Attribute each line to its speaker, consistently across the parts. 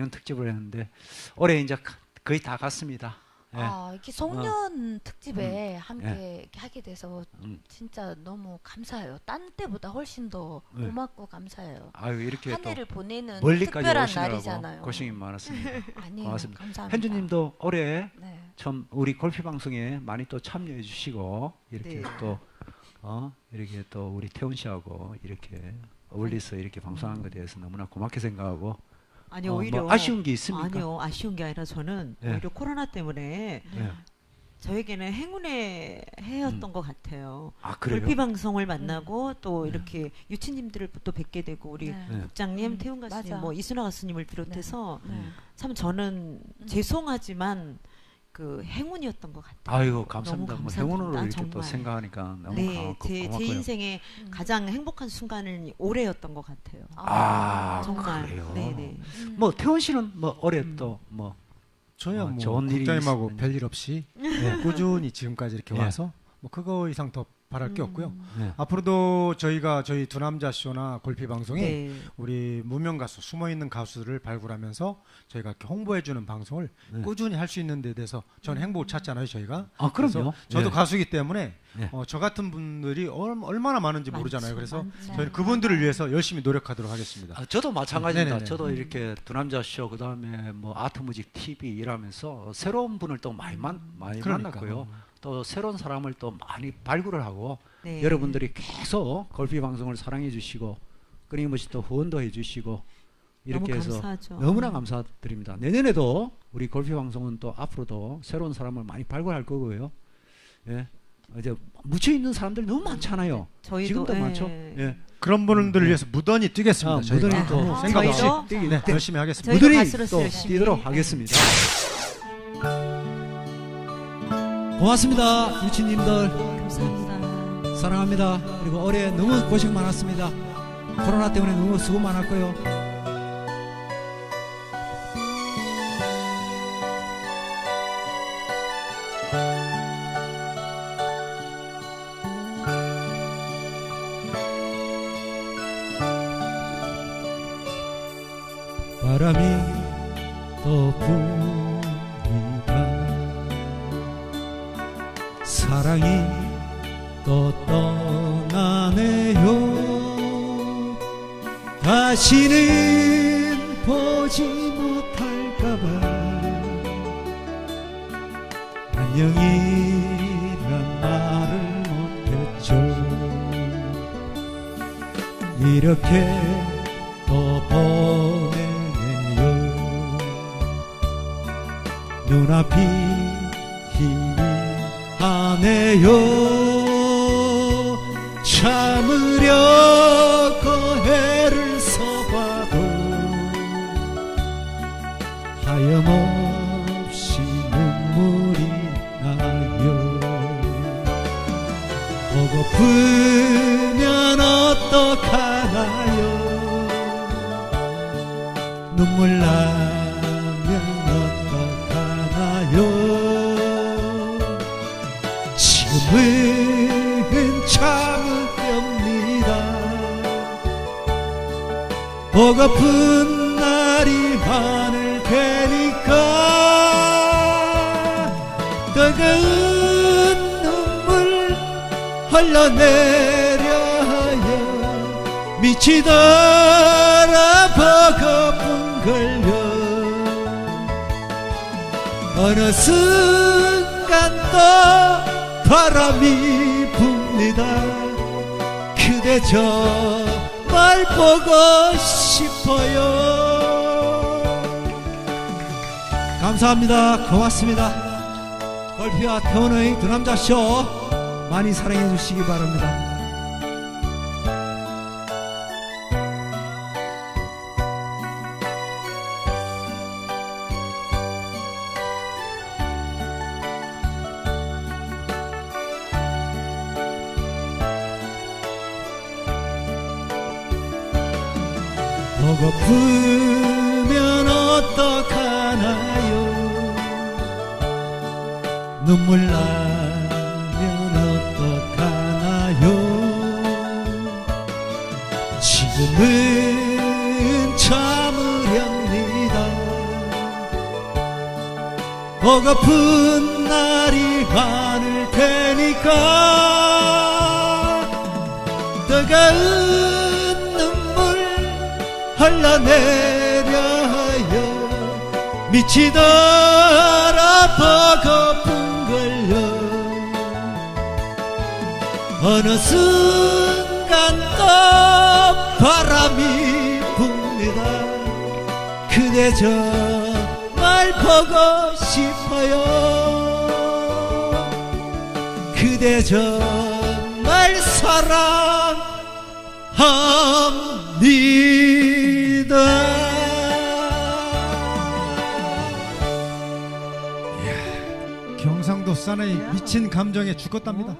Speaker 1: 송년 특집을 했는데 올해 이제 가- 거의 다 갔습니다. 예.
Speaker 2: 아, 이렇게 송년 특집에 함께
Speaker 1: 예.
Speaker 2: 이렇게 하게 돼서
Speaker 1: 음.
Speaker 2: 진짜 너무 감사해요. 딴 때보다 훨씬 더
Speaker 1: 네.
Speaker 2: 고맙고 감사해요.
Speaker 1: 아유 이렇게 한또
Speaker 2: 해를 보내는 특별한 날이잖아요.
Speaker 1: 고생이 많았습니다.
Speaker 2: 아니에요.
Speaker 1: 고맙습니다.
Speaker 2: 감사합니다.
Speaker 1: 현주님도 올해
Speaker 2: 네.
Speaker 1: 참 우리 골프 방송에 많이 또 참여해 주시고 이렇게
Speaker 3: 네.
Speaker 1: 또 어, 이렇게 또 우리 태훈 씨하고 이렇게 어울려서 이렇게 방송한 것에 대해서 너무나 고맙게 생각하고
Speaker 3: 아니
Speaker 1: 어,
Speaker 3: 오히려
Speaker 1: 뭐 아쉬운 게 있습니까?
Speaker 3: 아니요 아쉬운 게 아니라 저는
Speaker 1: 예.
Speaker 3: 오히려 코로나 때문에
Speaker 1: 예.
Speaker 3: 저에게는 행운의 해였던 것 같아요.
Speaker 1: 아 그래요?
Speaker 3: 골피 방송을 만나고 또 이렇게 유치님들을 또 뵙게 되고 우리
Speaker 2: 네.
Speaker 1: 네.
Speaker 3: 국장님,
Speaker 2: 음,
Speaker 3: 태훈 가수님,
Speaker 2: 맞아.
Speaker 3: 뭐 이순아 가수님을 비롯해서
Speaker 2: 네.
Speaker 3: 참 저는
Speaker 2: 음.
Speaker 3: 죄송하지만 그 행운이었던 것 같아요.
Speaker 1: 아이고 감사합니다. 뭐
Speaker 3: 감사드립니다.
Speaker 1: 행운으로 이렇게 또
Speaker 3: 정말.
Speaker 1: 생각하니까 너무
Speaker 3: 네,
Speaker 1: 가-
Speaker 3: 제, 제
Speaker 1: 고맙고요.
Speaker 3: 인생의
Speaker 2: 음.
Speaker 3: 가장 행복한 순간은 올해였던 것 같아요.
Speaker 1: 아,
Speaker 3: 정말.
Speaker 1: 그래요?
Speaker 3: 네네.
Speaker 2: 음.
Speaker 1: 뭐 태훈 씨는 뭐 올해
Speaker 3: 음.
Speaker 1: 또뭐
Speaker 4: 저야
Speaker 1: 어,
Speaker 4: 뭐
Speaker 1: 좋은 일이
Speaker 4: 국장님하고 별일 없이
Speaker 1: 네.
Speaker 4: 꾸준히 지금까지 이렇게
Speaker 1: 예.
Speaker 4: 와서 뭐 그거 이상 더 바랄 게
Speaker 3: 음.
Speaker 4: 없고요.
Speaker 1: 네.
Speaker 4: 앞으로도 저희가 저희 두 남자 쇼나 골피 방송이
Speaker 3: 네.
Speaker 4: 우리 무명 가수 숨어 있는 가수들을 발굴하면서 저희가 이렇게 홍보해 주는 방송을
Speaker 1: 네.
Speaker 4: 꾸준히 할 수 있는 데 대해서 저는 행복을 찾잖아요, 저희가.
Speaker 1: 아 그럼요.
Speaker 4: 그래서 저도
Speaker 1: 예.
Speaker 4: 가수이기 때문에
Speaker 1: 예.
Speaker 4: 어, 저 같은 분들이 얼, 얼마나 많은지
Speaker 3: 많죠,
Speaker 4: 모르잖아요. 그래서
Speaker 3: 많죠.
Speaker 4: 저희는 그분들을 위해서 열심히 노력하도록 하겠습니다.
Speaker 1: 아, 저도 마찬가지입니다.
Speaker 4: 네네네.
Speaker 1: 저도 이렇게 두 남자 쇼 그다음에 뭐 아트무직 TV 일하면서 새로운 분을 또 많이 만 많이
Speaker 4: 그러니까.
Speaker 1: 만났고요. 또 새로운 사람을 또 많이 발굴을 하고
Speaker 3: 네.
Speaker 1: 여러분들이 계속 골피 방송을 사랑해 주시고 끊임없이 또 후원도 해 주시고 이렇게
Speaker 3: 너무
Speaker 1: 해서
Speaker 3: 감사하죠.
Speaker 1: 너무나 감사드립니다. 내년에도 우리 골피 방송은 또 앞으로도 새로운 사람을 많이 발굴할 거고요. 예. 이제 묻혀 있는 사람들이 너무 많잖아요.
Speaker 3: 저희도
Speaker 1: 지금도
Speaker 3: 예.
Speaker 1: 많죠. 예.
Speaker 4: 그런 분들을
Speaker 1: 네.
Speaker 4: 위해서 무던히 뛰겠습니다.
Speaker 1: 아. 무던히 또
Speaker 4: 아, 생각 없이?
Speaker 1: 뛰기-
Speaker 4: 네,
Speaker 1: 네.
Speaker 4: 열심히 하겠습니다.
Speaker 3: 가수로서
Speaker 1: 또
Speaker 3: 열심히,
Speaker 1: 뛰도록
Speaker 3: 예.
Speaker 1: 하겠습니다. 고맙습니다, 유치님들
Speaker 3: 감사합니다.
Speaker 1: 사랑합니다. 그리고 올해 너무 고생 많았습니다. 코로나 때문에 너무 수고 많았고요. 바람이 또부 사랑이 또 떠나네요. 다시는 보지 못할까봐 안녕이란 말을 못했죠. 이렇게 또 보내네요. 눈앞이 희미하네요 참으려 보고픈 날이 많을 테니까. 뜨거운 눈물 흘러내려요 미치더라 버거분 걸려 어느 순간 또 바람이 붑니다. 그대 정 말 보고 싶어요. 감사합니다. 고맙습니다. 골피와 태원의 두 남자 쇼 많이 사랑해 주시기 바랍니다 보고프면 어떡하나요? 눈물 나면 어떡하나요? 지금은 참으렵니다. 보고픈 날이 많을 테니까. 뜨거운 내려 하여 미치더라 보고픈 걸요 어느 순간 또 바람이 붑니다. 그대 정말 보고 싶어요. 그대 정말 사랑합
Speaker 4: 사나이 미친 감정에 죽었답니다.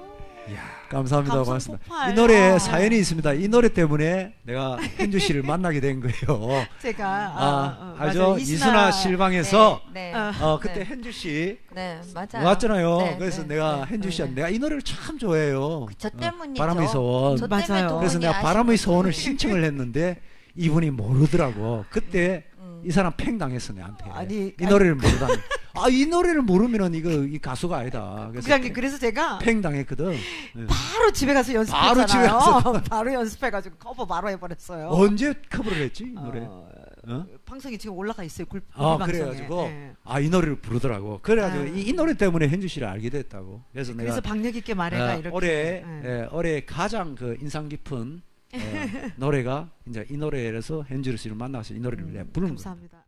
Speaker 1: 감사합니다.
Speaker 3: 감성
Speaker 1: 고맙습니다.
Speaker 3: 폭발.
Speaker 1: 이 노래에
Speaker 3: 아.
Speaker 1: 사연이 있습니다. 이 노래 때문에 내가 현주 씨를 만나게 된 거예요.
Speaker 3: 제가
Speaker 1: 아,
Speaker 3: 아, 어? 맞아요.
Speaker 1: 이순아 실방에서
Speaker 2: 네,
Speaker 3: 어.
Speaker 1: 어, 그때
Speaker 2: 네.
Speaker 1: 현주 씨
Speaker 2: 네, 맞아요.
Speaker 1: 왔잖아요.
Speaker 2: 네,
Speaker 1: 그래서
Speaker 2: 네,
Speaker 1: 내가
Speaker 2: 네,
Speaker 1: 현주
Speaker 2: 네,
Speaker 1: 씨한테
Speaker 2: 네.
Speaker 1: 내가 이 노래를 참 좋아해요.
Speaker 2: 저
Speaker 1: 어,
Speaker 2: 때문이죠.
Speaker 1: 바람의 소원.
Speaker 2: 저
Speaker 3: 맞아요.
Speaker 1: 그래서 내가 바람의. 소원을 신청을 했는데 이분이 모르더라고. 그때
Speaker 2: 음.
Speaker 1: 이 사람 팽 당했어 내한테.
Speaker 3: 아니,
Speaker 1: 이 노래를 모르다니. 아이 노래를 모르면은 이거 이 가수가 아니다. 그래서
Speaker 3: 부장님 그래서 제가
Speaker 1: 팽 당했거든. 예.
Speaker 3: 바로 집에 가서 연습했잖아요.
Speaker 1: 바로 집에 가서.
Speaker 3: 바로 연습해가지고 커버 바로 해버렸어요.
Speaker 1: 언제 커버를 했지 이 노래?
Speaker 3: 어,
Speaker 1: 어?
Speaker 3: 방송이 지금 올라가 있어요. 굴,
Speaker 1: 아
Speaker 3: 방송에.
Speaker 1: 그래가지고
Speaker 3: 예.
Speaker 1: 아이 노래를 부르더라고. 그래가지고
Speaker 3: 아.
Speaker 1: 이, 이 노래 때문에 현주 씨를 알게 됐다고. 그래서 내가
Speaker 3: 그래서 박력 있게 말해가
Speaker 1: 어,
Speaker 3: 이렇게
Speaker 1: 올해
Speaker 3: 예.
Speaker 1: 예, 올해 가장 그 인상 깊은 어, 노래가 이제 이 노래에서 현주 씨를 만나서 이 노래를 내가 부른 거예요.
Speaker 3: 감사합니다.